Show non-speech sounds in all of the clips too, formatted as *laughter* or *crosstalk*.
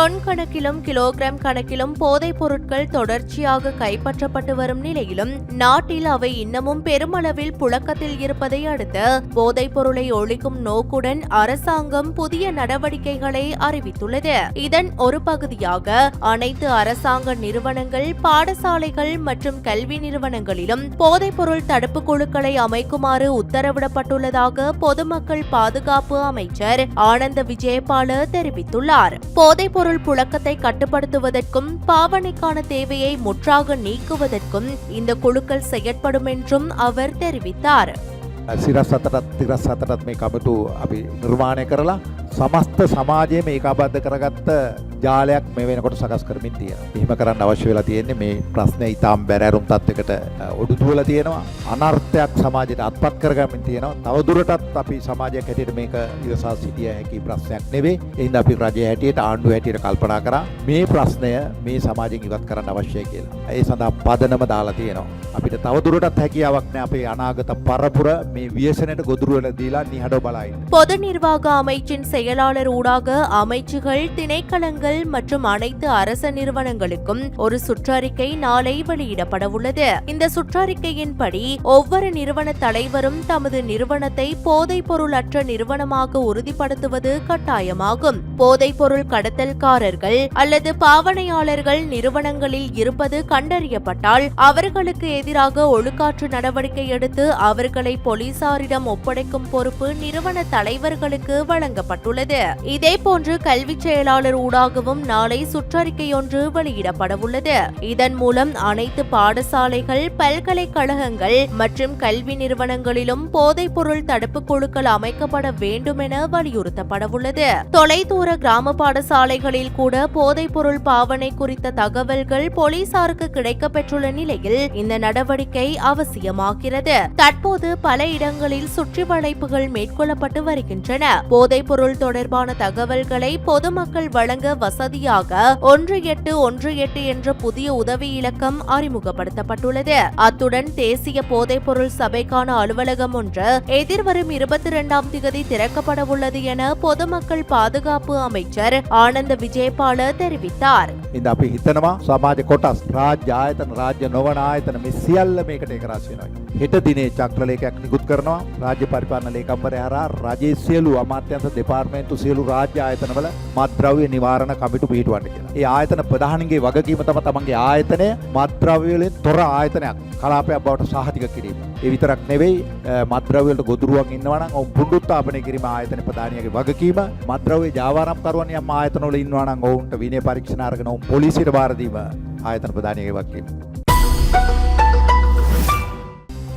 Ton கணக்கிலும் kilogram கணக்கிலும் போதைப் பொருட்கள் தொடர்ச்சியாக கைப்பற்றப்பட்டு வரும் நிலையிலும் நாட்டில் அவை இன்னமும் பெருமளவில் புழக்கத்தில் இருப்பதை அடுத்து போதைப் பொருளை ஒழிக்கும் நோக்குடன் அரசாங்கம் புதிய நடவடிக்கைகளை அறிவித்துள்ளது. இதன் ஒரு பகுதியாக அனைத்து அரசாங்க நிறுவனங்கள் பாடசாலைகள் மற்றும் கல்வி நிறுவனங்களிலும் போதைப் பொருள் தடுப்பு குழுக்களை அமைக்குமாறு உத்தரவிடப்பட்டுள்ளதாக பொதுமக்கள் பாதுகாப்பு அமைச்சர் ஆனந்த விஜயபால தெரிவித்துள்ளார். போதைப் போதைப்பொருள் புழக்கத்தை கட்டுப்படுத்துவதற்கும் பாவனைக்கான தேவையை முற்றாக நீக்குவதற்கும் இந்த குழுக்கள் செயற்படும் என்றும் அவர் தெரிவித்தார். சிரச தடத் திரச தடத் மே සමස්ත සමාජයේම ඒකාබද්ධ කරගත්ත ජාලයක් මේ වෙනකොට සකස් කරමින් තියෙනවා. එහෙම කරන්න අවශ්‍ය වෙලා තියෙන්නේ මේ ප්‍රශ්නේ ඊටාම් බැරෑරුම් තත්යකට ඔඩු දුවලා තියෙනවා. අනර්ථයක් සමාජයට අත්පත් කරගමින් තියෙනවා. තව දුරටත් අපි සමාජයක් හැටියට මේක ඉවසා සිටිය හැකි ප්‍රශ්නයක් නෙවෙයි. එහෙනම් අපි රජය හැටියට ආණ්ඩුව හැටියට කල්පනා කරා මේ ප්‍රශ්නය මේ සමාජයෙන් ඉවත් කරන්න අවශ්‍යයි කියලා. ඒ සඳහා පදනම දාලා තියෙනවා. අපිට තව දුරටත් හැකියාවක් නැහැ අපේ අනාගත පරපුර මේ ව්‍යසනයට ගොදුරු වෙලා දීලා නිහඬව බලائیں. පොද නිර්වාග අමාත්‍යෙන් செயலாளர் ஊடாக அமைச்சுகள் திணைக்களங்கள் மற்றும் அனைத்து அரச நிறுவனங்களுக்கும் ஒரு சுற்றறிக்கை நாளை வெளியிடப்படவுள்ளது. இந்த சுற்றறிக்கையின்படி ஒவ்வொரு நிறுவன தலைவரும் தமது நிறுவனத்தை போதைப் பொருள் அற்ற நிறுவனமாக உறுதிப்படுத்துவது கட்டாயமாகும். போதைப் பொருள் கடத்தல்காரர்கள் அல்லது பாவனையாளர்கள் நிறுவனங்களில் இருப்பது கண்டறியப்பட்டால் அவர்களுக்கு எதிராக ஒழுக்காற்று நடவடிக்கை எடுத்து அவர்களை போலீசாரிடம் ஒப்படைக்கும் பொறுப்பு நிறுவன தலைவர்களுக்கு வழங்கப்பட்டுள்ளது. வெளியிட்டுள்ளது இதேபோன்று கல்வி செயலாளர் ஊடாகவும் நாளை சுற்றறிக்கையொன்று வெளியிடப்படவுள்ளது. இதன் மூலம் அனைத்து பாடசாலைகள் பல்கலைக்கழகங்கள் மற்றும் கல்வி நிறுவனங்களிலும் போதைப் பொருள் தடுப்பு குழுக்கள் அமைக்கப்பட வேண்டும் என வலியுறுத்தப்படவுள்ளது. தொலைதூர கிராம பாடசாலைகளில் கூட போதைப் பொருள் பாவனை குறித்த தகவல்கள் போலீசாருக்கு கிடைக்கப்பெற்றுள்ள நிலையில் இந்த நடவடிக்கை அவசியமாகிறது. தற்போது பல இடங்களில் சுற்றி வளைப்புகள் மேற்கொள்ளப்பட்டு வருகின்றன. போதைப் பொருள் தொடர்பான தகவல்களை பொதுமக்கள் வழங்க வசதியாக ஒன்று எட்டு ஒன்று எட்டு என்ற புதிய உதவி இலக்கம் அறிமுகப்படுத்தப்பட்டுள்ளது அத்துடன் தேசிய போதைப் பொருள் சபைக்கான அலுவலகம் ஒன்று எதிர்வரும் இருபத்தி இரண்டாம் திகதி திறக்கப்பட உள்ளது என பொதுமக்கள் பாதுகாப்பு அமைச்சர் ஆனந்த விஜயபால தெரிவித்தார் ඉද අපි හිතනවා සමාජ කොටස් රාජ්‍ය ආයතන රාජ්‍ය නොවන ආයතන මේ සියල්ල මේකට එකරස් වෙනවා. හෙට දිනේ චක්‍රලේඛයක් නිකුත් කරනවා රාජ්‍ය පරිපාලන ලේකම්වරය හරහා රජයේ සියලු අමාත්‍යංශ දෙපාර්තමේන්තු සියලු රාජ්‍ය ආයතනවල මත්ද්‍රව්‍ය නිවාරණ කමිටු පිහිටුවන්න කියලා. ඒ ආයතන ප්‍රධානගේ වගකීම තම තමන්ගේ ආයතනය මත්ද්‍රව්‍ය වලින් තොර ආයතනයක් කලාපයක් බවට සහතික කිරීම. ඒ විතරක් නෙවෙයි මත්ද්‍රව්‍ය වලට ගොදුරුවක් ඉන්නවා නම් ඔවුන් පුඩුත්ථාපනය කිරීම ආයතන ප්‍රධානියගේ වගකීම. මත්ද්‍රව්‍ය ජාවාරම්කරුවන් යම් ආයතනවල ඉන්නවා නම් ඔවුන්ට විනය පරීක්ෂණ අරගෙන ඔවුන් පොලිසියට බාර දීම ආයතන ප්‍රධානියගේ වගකීම.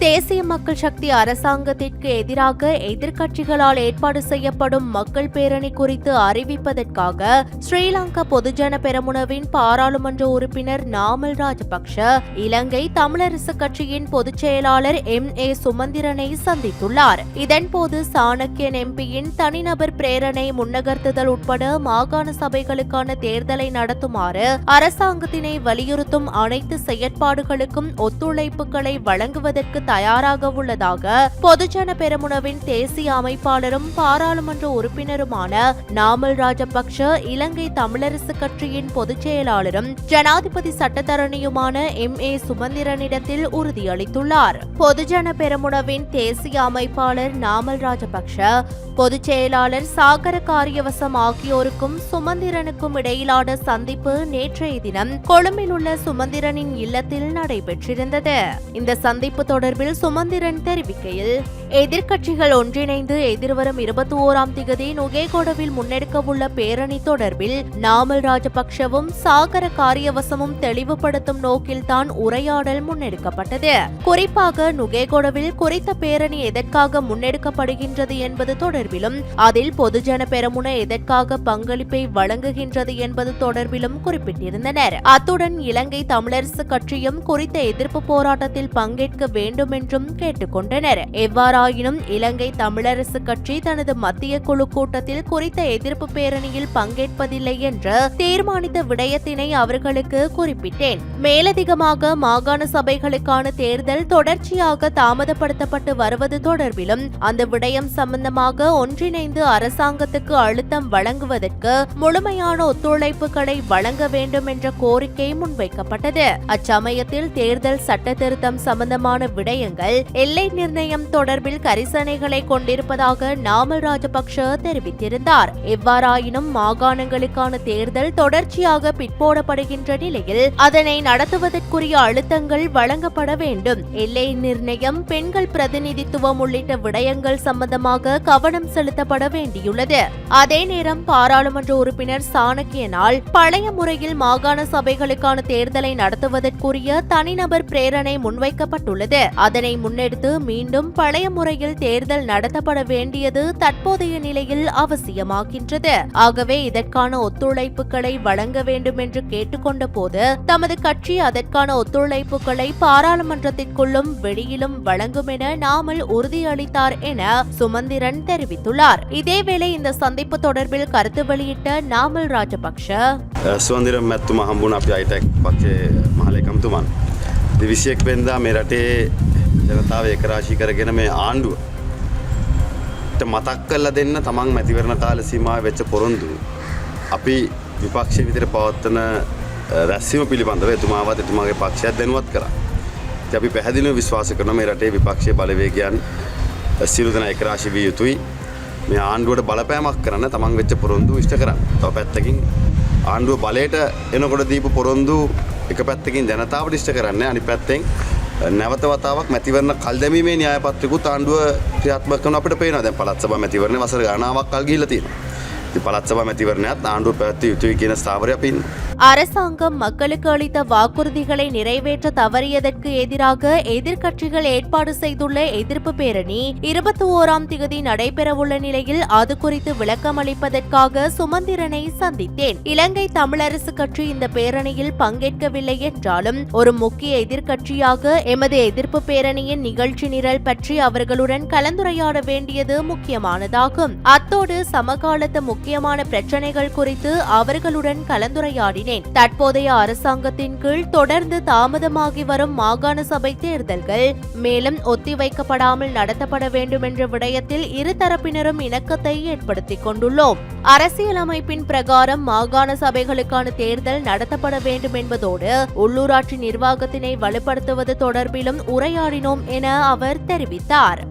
தேசிய மக்கள் சக்தி அரசாங்கத்திற்கு எதிராக எதிர்க்கட்சிகளால் ஏற்பாடு செய்யப்படும் மக்கள் பேரணி குறித்து அறிவிப்பதற்காக ஸ்ரீலங்கா பொதுஜன பெரமுனவின் பாராளுமன்ற உறுப்பினர் நாமல் ராஜபக்ஷ இலங்கை தமிழரசு கட்சியின் பொதுச் செயலாளர் எம். ஏ. சுமந்திரனை சந்தித்துள்ளார். இதன்போது சாணக்கியன் எம்பியின் தனிநபர் பிரேரணை முன்னகர்த்துதல் உட்பட மாகாண சபைகளுக்கான தேர்தலை நடத்துமாறு அரசாங்கத்தினை வலியுறுத்தும் அனைத்து செயற்பாடுகளுக்கும் ஒத்துழைப்புகளை வழங்குவதற்கு தயாராக உள்ளதாக பொதுஜன பெருமுனவின் தேசிய அமைப்பாளரும் பாராளுமன்ற உறுப்பினருமான நாமல் ராஜபக்ஷ இலங்கை தமிழரசு கட்சியின் பொதுச் செயலாளரும் ஜனாதிபதி சட்டத்தரணியுமான எம். ஏ. சுமந்திரனிடத்தில் உறுதியளித்துள்ளார். பொதுஜன பெருமுனவின் தேசிய அமைப்பாளர் நாமல் ராஜபக்ஷ பொதுச் செயலாளர் சாகர காரியவசம் ஆகியோருக்கும் சுமந்திரனுக்கும் இடையிலான சந்திப்பு நேற்றைய தினம் கொழும்பில் உள்ள சுமந்திரனின் இல்லத்தில் நடைபெற்றிருந்தது. இந்த சந்திப்பு தொடர்பில் சுமந்திரன் தெரிவிக்கையில் எதிர்க்கட்சிகள் ஒன்றிணைந்து எதிர்வரும் இருபத்தி ஓராம் திகதி நுகேகொடவில் முன்னெடுக்கவுள்ள பேரணி தொடர்பில் நாமல் ராஜபக்ஷவும் சாகர காரியவசமும் தெளிவுபடுத்தும் நோக்கில்தான் உரையாடல் முன்னெடுக்கப்பட்டது. குறிப்பாக நுகேகொடவில் குறித்த பேரணி எதற்காக முன்னெடுக்கப்படுகின்றது என்பது தொடர்பிலும் அதில் பொதுஜன பெரமுன எதற்காக பங்களிப்பை வழங்குகின்றது என்பது தொடர்பிலும் குறிப்பிட்டிருந்தனர். அத்துடன் இலங்கை தமிழரசு கட்சியும் குறித்த எதிர்ப்பு போராட்டத்தில் பங்கேற்க வேண்டும் என்றும் கேட்டுக்கொண்டனர். எவ்வாறு எவ்வாறாயினும் இலங்கை தமிழரசு கட்சி தனது மத்திய குழு கூட்டத்தில் குறித்த எதிர்ப்பு பேரணியில் பங்கேற்பதில்லை என்று தீர்மானித்த விடயத்தினை அவர்களுக்கு குறிப்பிட்டேன். மேலதிகமாக மாகாண சபைகளுக்கான தேர்தல் தொடர்ச்சியாக தாமதப்படுத்தப்பட்டு வருவது தொடர்பிலும் அந்த விடயம் சம்பந்தமாக ஒன்றிணைந்து அரசாங்கத்துக்கு அழுத்தம் வழங்குவதற்கு முழுமையான ஒத்துழைப்புகளை வழங்க வேண்டும் என்ற கோரிக்கை முன்வைக்கப்பட்டது. அச்சமயத்தில் தேர்தல் சட்ட திருத்தம் சம்பந்தமான விடயங்கள் எல்லை நிர்ணயம் தொடர்பில் கரிசனைகளை கொண்டிருப்பதாக நாமல் ராஜபக்ஷ தெரிவித்திருந்தார். எவ்வாறாயினும் மாகாணங்களுக்கான தேர்தல் தொடர்ச்சியாக பிற்போடப்படுகின்ற நிலையில் அதனை நடத்துவதற்குரிய அழுத்தங்கள் வழங்கப்பட வேண்டும். எல்லை நிர்ணயம் பெண்கள் பிரதிநிதித்துவம் உள்ளிட்ட விடயங்கள் சம்பந்தமாக கவனம் செலுத்தப்பட வேண்டியுள்ளது. அதே நேரம் பாராளுமன்ற உறுப்பினர் சாணக்கியனால் பழைய முறையில் மாகாண சபைகளுக்கான தேர்தலை நடத்துவதற்குரிய தனிநபர் பிரேரணை முன்வைக்கப்பட்டுள்ளது. அதனை முன்னெடுத்து மீண்டும் பழைய முறையில் தேர்தல் நடத்தப்பட வேண்டியது தற்போதைய நிலையில் அவசியமாகின்றது. ஆகவே இதற்கான ஒத்துழைப்புகளை வழங்க வேண்டும் என்று கேட்டுக்கொண்ட போது தமது கட்சி அதற்கான ஒத்துழைப்புகளை பாராளுமன்றத்திற்குள்ளும் வெளியிலும் வழங்கும் என நாமல் உறுதியளித்தார் என சுமந்திரன் தெரிவித்துள்ளார். இதேவேளை இந்த சந்திப்பு தொடர்பில் கருத்து வெளியிட்ட நாமல் ராஜபக்ஷ சுதந்திரம் ಮೆತ್ತು ಹಂಬುನ ජනතාව එකරාශි කරගෙන මේ ආණ්ඩුව. මතක් කල්ල දෙන්න තමන් මැතිවරණ කාල සීමා වෙච්ච පොරොන්දු. අපි විපක්ෂ විදිර පවත්වන රැස්සීම පිළිබඳව එතුමාවත් එතුමාගේ පක්ෂයක් දැනුවත් කර. අපි පැහැදිලිව විශ්වාස කරන මේ රටේ විපක්ෂය බලවේගයන් සිරු දෙන එකරාශි විය යුතුයි මේ ආණ්ඩුවට බලපෑමක් කරන්න තමන් වෙච්ච පොරොන්දු ඉෂ්ට කරන්න තව පැත්තකින් ආණ්ඩුව බලයට එනකොට දීපු පොරොන්දු එක පැත්තකින් ජනතාවට ඉෂ්ට කරන්න අනි පැත්තෙන් නැවත වතාවක් මැතිවරණ කල් දැමීමේ න්‍යායපත්‍රකුත් ආණ්ඩුව ක්‍රියාත්මක කරන අපිට පේනවා දැන් පළාත් සභා මැතිවරණ වසර ගණනාවක් කල් ගිහිල්ලා තියෙනවා. பலச்சபா மெத்திவர்ணியாத் ஆண்டு துவிக்கின ஸ்தாபரி அப்பின் அரசாங்கம் மக்களுக்கு அளித்த வாக்குறுதிகளை நிறைவேற்ற தவறியதற்கு எதிராக எதிர்க்கட்சிகள் ஏற்பாடு செய்துள்ள எதிர்ப்பு பேரணி இருபத்தி ஓராம் தேதி நடைபெறவுள்ள நிலையில் அது குறித்து விளக்கம் அளிப்பதற்காக சுமந்திரனை சந்தித்தேன். இலங்கை தமிழரசு கட்சி இந்த பேரணியில் பங்கேற்கவில்லை என்றாலும் ஒரு முக்கிய எதிர்க்கட்சியாக எமது எதிர்ப்பு பேரணியின் நிகழ்ச்சி நிரல் பற்றி அவர்களுடன் கலந்துரையாட வேண்டியது முக்கியமானதாகும். அத்தோடு சமகாலத்து முக்கியமான பிரச்சனைகள் குறித்து அவர்களுடன் கலந்துரையாடினேன். தற்போதைய அரசாங்கத்தின் கீழ் தொடர்ந்து தாமதமாகி வரும் மாகாண சபை தேர்தல்கள் மேலும் ஒத்திவைக்கப்படாமல் நடத்தப்பட வேண்டும் என்ற விடயத்தில் இருதரப்பினரும் இணக்கத்தை ஏற்படுத்திக் கொண்டுள்ளோம். அரசியலமைப்பின் பிரகாரம் மாகாண சபைகளுக்கான தேர்தல் நடத்தப்பட வேண்டும் என்பதோடு உள்ளூராட்சி நிர்வாகத்தினை வலுப்படுத்துவது தொடர்பிலும் உரையாடினோம் என அவர் தெரிவித்தார்.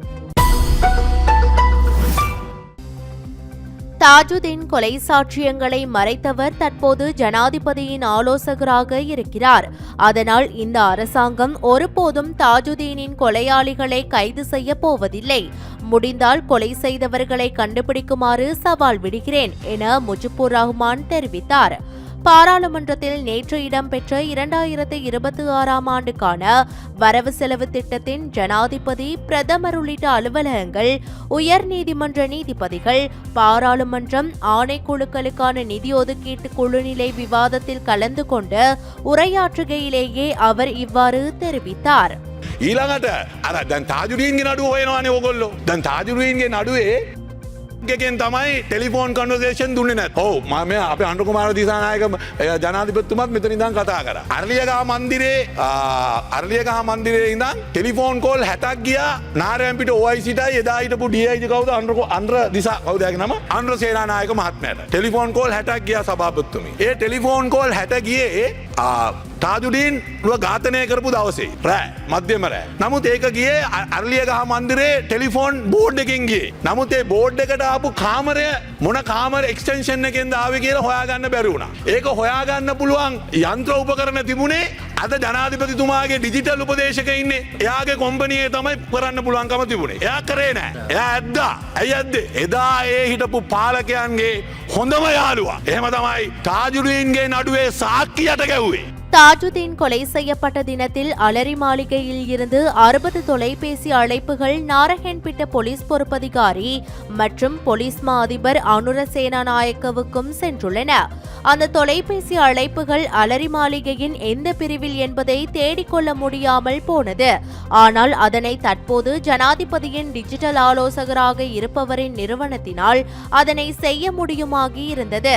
தாஜுதீன் கொலை சாட்சியங்களை மறைத்தவர் தற்போது ஜனாதிபதியின் ஆலோசகராக இருக்கிறார். அதனால் இந்த அரசாங்கம் ஒருபோதும் தாஜுதீனின் கொலையாளிகளை கைது செய்ய போவதில்லை. முடிந்தால் கொலை செய்தவர்களை கண்டுபிடிக்குமாறு சவால் விடுகிறேன் என முஜிபுர் ரஹ்மான் தெரிவித்தார். பாராளுமன்றத்தில் நேற்று இடம்பெற்ற இரண்டாயிரத்து இருபத்தி ஆறாம் ஆண்டுக்கான வரவு செலவு திட்டத்தின் ஜனாதிபதி பிரதமர் உள்ளிட்ட அலுவலகங்கள் உயர்நீதிமன்ற நீதிபதிகள் பாராளுமன்றம் ஆணைக்குழுக்களுக்கான நிதி ஒதுக்கீட்டு குழுநிலை விவாதத்தில் கலந்து கொண்டு உரையாற்றுகையிலேயே அவர் இவ்வாறு தெரிவித்தார் ඊළඟට අර දැන් තාජුරීන්ගේ නඩුව හොයනවානේ ඔගොල්ලො දැන් තාජුරීන්ගේ නඩුවේ එකෙන් තමයි ටෙලිෆෝන් කන්වර්සේෂන් දුන්න නැත් හෝ මම අප අන්ඩකුමාර දිසානායක ජනාධිපත්තුමත් මෙතන ඉදන් කතා කර. අර්ලියගහ මන්දිරේ අර්ලියගහ මන්දිරේ ඉදන් ටෙලිෆෝන් කෝල් හැටක් ගිය. නාරයම්පිට ඕයිසිට එදාහිටපු ඩියයිජ කවද? අන්රක අන්ද්‍ර දිසා කවදයක් නම? අන්ද්‍ර සේනානායක මහත්මයට. ටෙලිෆෝන් කෝල් හැටක් ගිය සභාපත්තුමි. ඒ ටෙලිෆෝන් කෝල් හැට ගියේ තාජුඩීන් රුව ඝාතනය කරපු දවසේ රෑ මධ්‍යමරෑ. නමුත් ඒක ගිය අර්ලිය ගහ මන්දිරේ ටෙලිෆෝන් බෝඩ් එකින්ගේ. නමුත් ඒ බෝඩ් එකට ආපු කාමරය මොන කාමර එක්ස්ටෙන්ෂන් එකෙන් දාව කියලා හොයාගන්න බැරිවුණ. ඒක හොයාගන්න පුළුවන් යන්ත්‍ර උපකරන තිබුණේ අද ජනාධිපතිතුමාගේ ඩිජිටල් උපදේශක ඉන්නේ. එයාගේ කොම්පනියේ තමයි කරන්න පුළුවන්කම තිබුණේ. එයා කරේ නෑ. එයා ඇද්දා. ඇයි ඇද්ද? එදා ඒ හිටපු පාලකයන්ගේ හොඳම යාළුවා. එහෙම තමයි තාජුරුවන්ගේ නඩුවේ සාක්කියට ගැව්වේ. தாஜுதீன் கொலை செய்யப்பட்ட தினத்தில் அலரி மாளிகையில் இருந்து அறுபது தொலைபேசி அழைப்புகள் நாரஹென்பிட்ட போலீஸ் பொறுப்பதிகாரி மற்றும் போலீஸ் மா அதிபர் அனுர சேனாநாயக்கவுக்கும் சென்றுள்ளன. அந்த தொலைபேசி அழைப்புகள் அலரி மாளிகையின் எந்த பிரிவில் என்பதை தேடிக்கொள்ள முடியாமல் போனது. ஆனால் அதனை தற்போது ஜனாதிபதியின் டிஜிட்டல் ஆலோசகராக இருப்பவரின் நிறுவனத்தினால் அதனை செய்ய முடியுமாகி இருந்தது.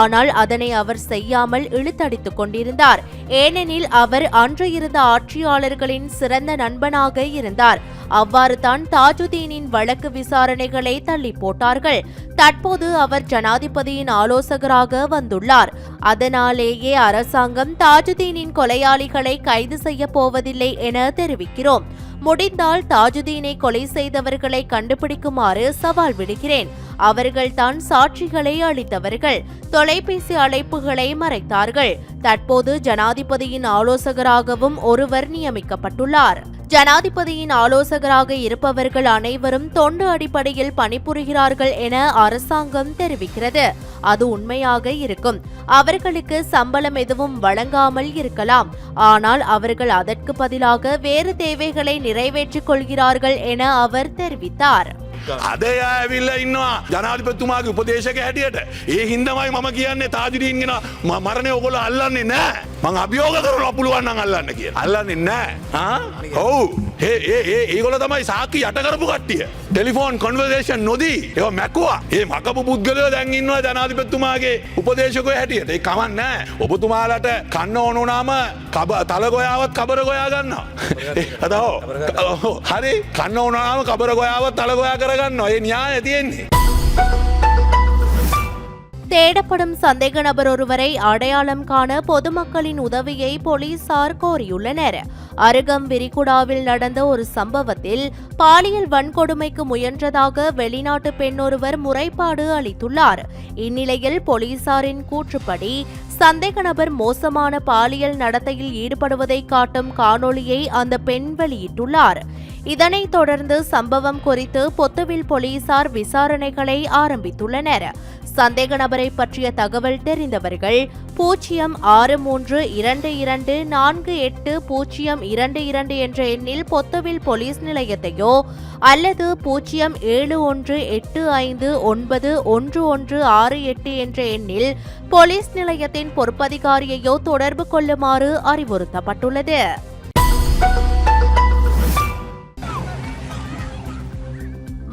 ஆனால் அதனை அவர் செய்யாமல் இழுத்தடித்துக் கொண்டிருந்தார். ஏனெனில் அவர் அன்று இருந்த ஆட்சியாளர்களின் சிறந்த நண்பனாக இருந்தார். அவ்வாறு தான் தாஜுதீனின் வழக்கு விசாரணைகளை தள்ளி போட்டார்கள். தற்போது அவர் ஜனாதிபதியின் ஆலோசகராக வந்துள்ளார். அதனாலேயே அரசாங்கம் தாஜுதீனின் கொலையாளிகளை கைது செய்ய போவதில்லை என தெரிவிக்கிறோம். முடிந்தால் தாஜுதீனை கொலை செய்தவர்களை கண்டுபிடிக்குமாறு சவால் விடுகிறேன். அவர்கள்தான் சாட்சிகளை அளித்தவர்கள். தொலைபேசி அழைப்புகளை மறைத்தார்கள். தற்போது ஜனாதிபதியின் ஆலோசகராகவும் ஒருவர் நியமிக்கப்பட்டுள்ளார். ஜனாதிபதியின் ஆலோசகராக இருப்பவர்கள் அனைவரும் தொண்டு அடிப்படையில் பணிபுரிகிறார்கள் என அரசாங்கம் தெரிவிக்கிறது. அது உண்மையாக இருக்கும். அவர்களுக்கு சம்பளம் எதுவும் வழங்காமல் இருக்கலாம். ஆனால் அவர்கள் அதற்கு பதிலாக வேறு தேவைகளை நிறைவேற்றிக் கொள்கிறார்கள் என அவர் தெரிவித்தார். අද එයා ඇවිල්ල ඉන්නවා ජනාධිපතුමාගේ උපදේශක හැටියට. ඒ හින්දමයි මම කියන්නේ තාජරීන්ගෙන මරණය ඔගොල අල්ලන්නේ නෑ මං අභියෝග කරල පුළුවන්න අල්ලන්න කිය අල්ලන්නේ නෑ ඔවු ඒ ඒ ඒගොල තමයි සාකි යටකරපු කට්ටිය ටෙලිෆෝන් කොන්වර්ේෂන් නොදී ඒ මැකවා ඒ මකපු පුද්ගලයෝ දැන්ඉන්නවා ජනාධිපත්තුමාගේ උපදේශකය හැටියට ඒ කමන්න නෑ ඔබතුමාලට කන්න ඕනුනාම කබ තලගොයාවත් කබර ගොයා ගන්න *laughs* හරි කන්න ඕනාම කබර ගොයාවත් තලගොයා කරගන්න ඒ න්‍යාය තියෙන්නේ. தேடப்படும் சந்தேக நபர் ஒருவரை அடையாளம் காண பொதுமக்களின் உதவியை போலீசார் கோரியுள்ளனர் அருகம் விரிகுடாவில் நடந்த ஒரு சம்பவத்தில் பாலியல் வன்கொடுமைக்கு முயன்றதாக வெளிநாட்டு பெண் ஒருவர் முறைப்பாடு அளித்துள்ளார். இந்நிலையில் போலீசாரின் கூற்றுப்படி சந்தேக நபர் மோசமான பாலியல் நடத்தையில் ஈடுபடுவதை காட்டும் காணொளியை அந்த பெண் வெளியிட்டுள்ளார். இதனைத் தொடர்ந்து சம்பவம் குறித்து பொத்துவில் போலீசார் விசாரணைகளை ஆரம்பித்துள்ளனர். சந்தேக நபரை பற்றிய தகவல் தெரிந்தவர்கள் பூஜ்ஜியம் ஆறு மூன்று இரண்டு இரண்டு நான்கு எட்டு பூஜ்ஜியம் இரண்டு இரண்டு என்ற எண்ணில் பொத்தவில் போலீஸ் நிலையத்தையோ அல்லது பூஜ்ஜியம் ஏழு ஒன்று எட்டு ஐந்து ஒன்பது ஒன்று ஒன்று ஆறு எட்டு என்ற எண்ணில் போலீஸ் நிலையத்தின் பொறுப்பதிகாரியையோ தொடர்பு கொள்ளுமாறு அறிவுறுத்தப்பட்டுள்ளது.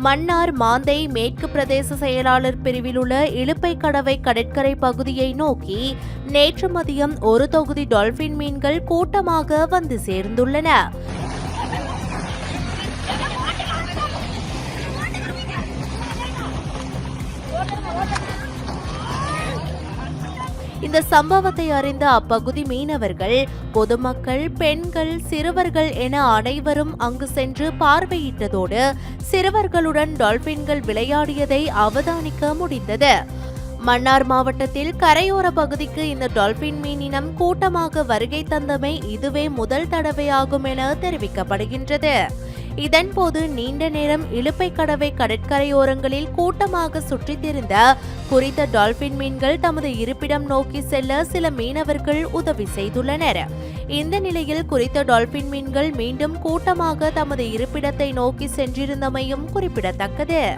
மன்னார் மாந்தை மேற்கு பிரதேச செயலாளர் பிரிவில் உள்ள இழுப்பை கடவை கடற்கரை பகுதியை நோக்கி நேற்று மதியம் ஒரு தொகுதி டால்பின் மீன்கள் கூட்டமாக வந்து சேர்ந்துள்ளன. இந்த சம்பவத்தை அறிந்த அப்பகுதி மீனவர்கள் பொதுமக்கள் பெண்கள் சிறுவர்கள் என அனைவரும் அங்கு சென்று பார்வையிட்டதோடு சிறுவர்களுடன் டால்பின்கள் விளையாடியதை அவதானிக்க முடிந்தது. மன்னார் மாவட்டத்தில் கரையோர பகுதிக்கு இந்த டால்பின் மீனினம் கூட்டமாக வருகை தந்தமை இதுவே முதல் தடவையாகும் என தெரிவிக்கப்படுகின்றது. இதன்போது நீண்ட நேரம் இழுப்பை கடவை கடற்கரையோரங்களில் கூட்டமாக சுற்றித் திரிந்த குறித்த டால்பின் மீன்கள் தமது இருப்பிடம் நோக்கி செல்ல சில மீனவர்கள் உதவி செய்துள்ளனர். இந்த நிலையில் குறித்த டால்பின் மீன்கள் மீண்டும் கூட்டமாக தமது இருப்பிடத்தை நோக்கி சென்றிருந்தமையும் குறிப்பிடத்தக்கது.